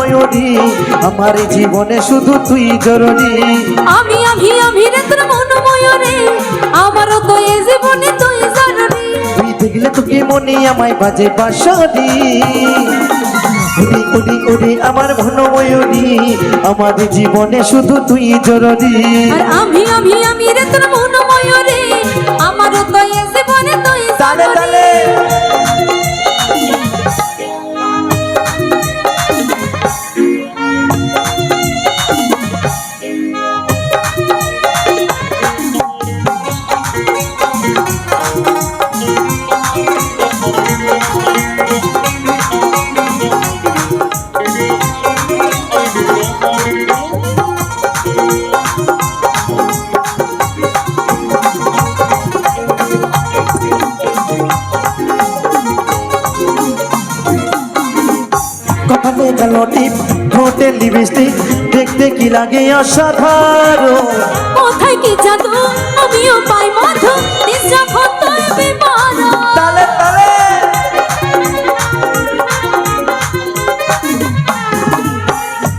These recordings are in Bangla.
মনময়ূরী আমার জীবনে শুধু তুই জরুরি। আমি আমি আমি রে তোর মন ময়ূরে আমারও তো এ জীবনে তুই জরুরি। তুই দেখলে তোকে মনে আমায় বাজে বাঁশরি উড়ি উড়ি উড়ি আমার ঘনময়ূরী আমার জীবনে শুধু তুই জরুরি। আর আমি আমি আমি রে তোর মন ময়ূরে আমারও তো এ জীবনে তুই জরুরি। গেল টিপ ঠোঁটে লিপস্টিক দেখতে কি লাগে অসাধারণ। কোথায় কি জাদু আমিও পাই মধু নিজ যখন বিমান তালে তালে।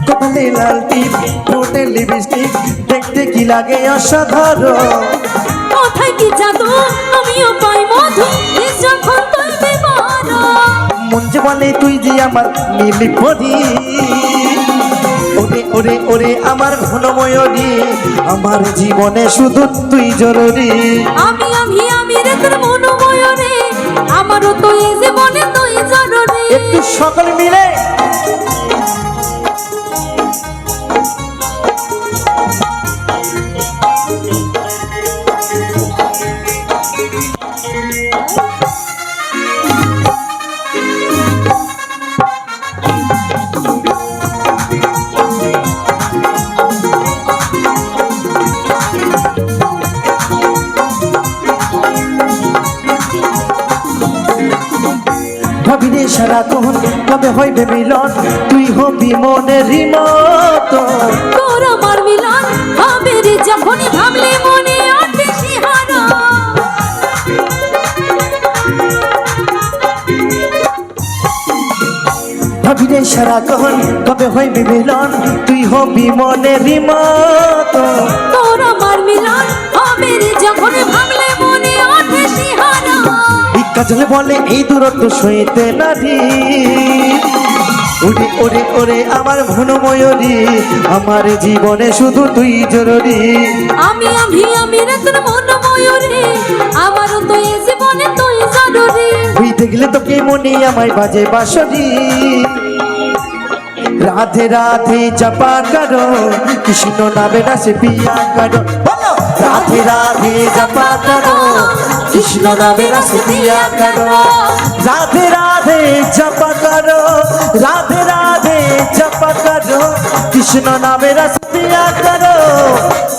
কপালে লাল টিপ ঠোঁটে লিপস্টিক দেখতে কি লাগে অসাধারণ। কোথায় কি জাদু আমিও পাই মন তুই যে আমার নীলি পরি ওরে ওরে ওরে আমার ঘনময়নী আমার জীবনে শুধু তুই জরুরি। আমি আমি আমি রে তোর মন ময়ূরে আমারও তো এ জীবনে তুই জরুরি। একটু সকল মিলে। ভাবিরে সারা তখন কবে হইবে মিলন? তুই হবি মনের মতো তোর আমার মিলন হবে রে যখনই ভাবলে মনে ওঠে শিহরণ ভাবিরে সারা তখন কবে হইবে মিলন? তুই হবি মনের মতো তোর আমার মিলন হবে রে কাজলে বলে এই দূরত্ব সইতে নারী ওরে ওরে ওরে আমার ঘনময়ূরী আমার জীবনে শুধু তুই জরুরি। আমি আমি আমি রে তোর মন ময়ূরে আমারও তো এ জীবনে তুই জরুরি। তুই দেখলে তোকে মনে আমায় বাজে বাঁশরি। রাধে রাধে জপা করো কৃষ্ণ নামে না সে পিয়া করো। রাধে রাধে জপা করো, কৃষ্ণ নামে পিয়া করো। রাধে রাধে জপা করো, রাধে রাধে জপা করো, কৃষ্ণ নামে রস পিয়া করো